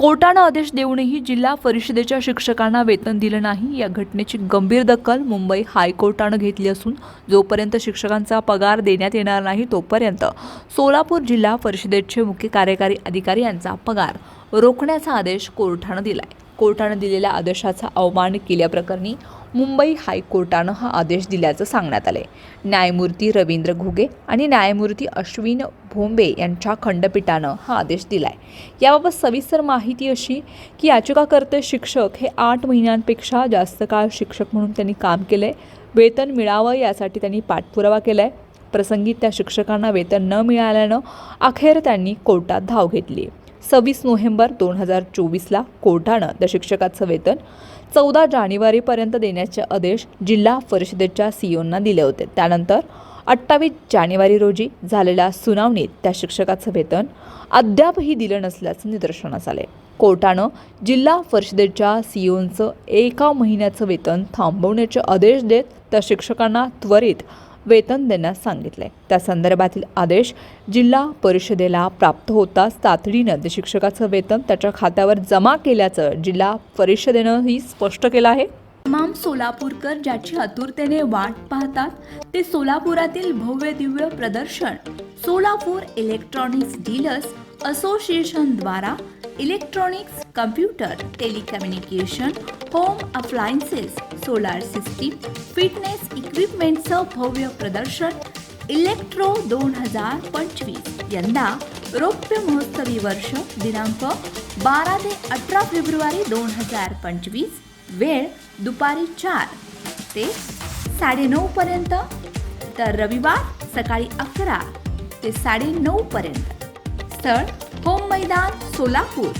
कोर्टानं आदेश देऊनही जिल्हा परिषदेच्या शिक्षकांना वेतन दिलं नाही. या घटनेची गंभीर दखल मुंबई हायकोर्टानं घेतली असून जोपर्यंत शिक्षकांचा पगार देण्यात येणार नाही तोपर्यंत सोलापूर जिल्हा परिषदेचे मुख्य कार्यकारी अधिकारी यांचा पगार रोखण्याचा आदेश कोर्टानं दिलाय. कोर्टानं दिलेल्या आदेशाचा अवमान केल्याप्रकरणी मुंबई हायकोर्टानं हा आदेश दिल्याचं सांगण्यात आले न्यायमूर्ती रवींद्र घुगे आणि न्यायमूर्ती अश्विन भोंबे यांच्या खंडपीठानं हा आदेश दिलाय. याबाबत सविस्तर माहिती अशी की याचिकाकर्ते शिक्षक हे आठ महिन्यांपेक्षा जास्त काळ शिक्षक म्हणून त्यांनी काम केलंय. वेतन मिळावं यासाठी त्यांनी पाठपुरावा केला आहे प्रसंगी त्या शिक्षकांना वेतन न मिळाल्यानं अखेर त्यांनी कोर्टात धाव घेतली सव्वीस नोव्हेंबर दोन हजार चोवीसला कोर्टानं त्या शिक्षकाचं वेतन चौदा जानेवारीपर्यंत देण्याचे आदेश जिल्हा परिषदेच्या सीओंना दिले होते. त्यानंतर अठ्ठावीस जानेवारी रोजी झालेल्या सुनावणीत त्या शिक्षकाचं वेतन अद्यापही दिलं नसल्याचं निदर्शनास आले. कोर्टानं जिल्हा परिषदेच्या सीओंचं एका महिन्याचं वेतन थांबवण्याचे आदेश देत त्या शिक्षकांना त्वरित वेतन देण्यास सांगितले. त्या संदर्भातील आदेश जिल्हा परिषदेला प्राप्त होताच तातडीनं ते शिक्षकाचं वेतन त्याच्या खात्यावर जमा केल्याचं जिल्हा परिषदेनंही स्पष्ट केलं आहे. तमाम सोलापूरकर ज्याची आतुरतेने वाट पाहतात ते सोलापुरातील भव्य दिव्य प्रदर्शन सोलापूर इलेक्ट्रॉनिक्स डीलर्स असोसिएशन द्वारा electronics computer telecommunication home appliances solar system fitness इक्विपमेंटचं भव्य प्रदर्शन इलेक्ट्रो दोन हजार पंचवीस. यंदा रौप्य महोत्सवी वर्ष दिनांक बारा ते अठरा फेब्रुवारी दोन हजार पंचवीस. वेळ दुपारी चार ते साडेनऊ पर्यंत. तर रविवार सकाळी अकरा ते साडेनऊ पर्यंत. स्थळ होम मैदान सोलापूर.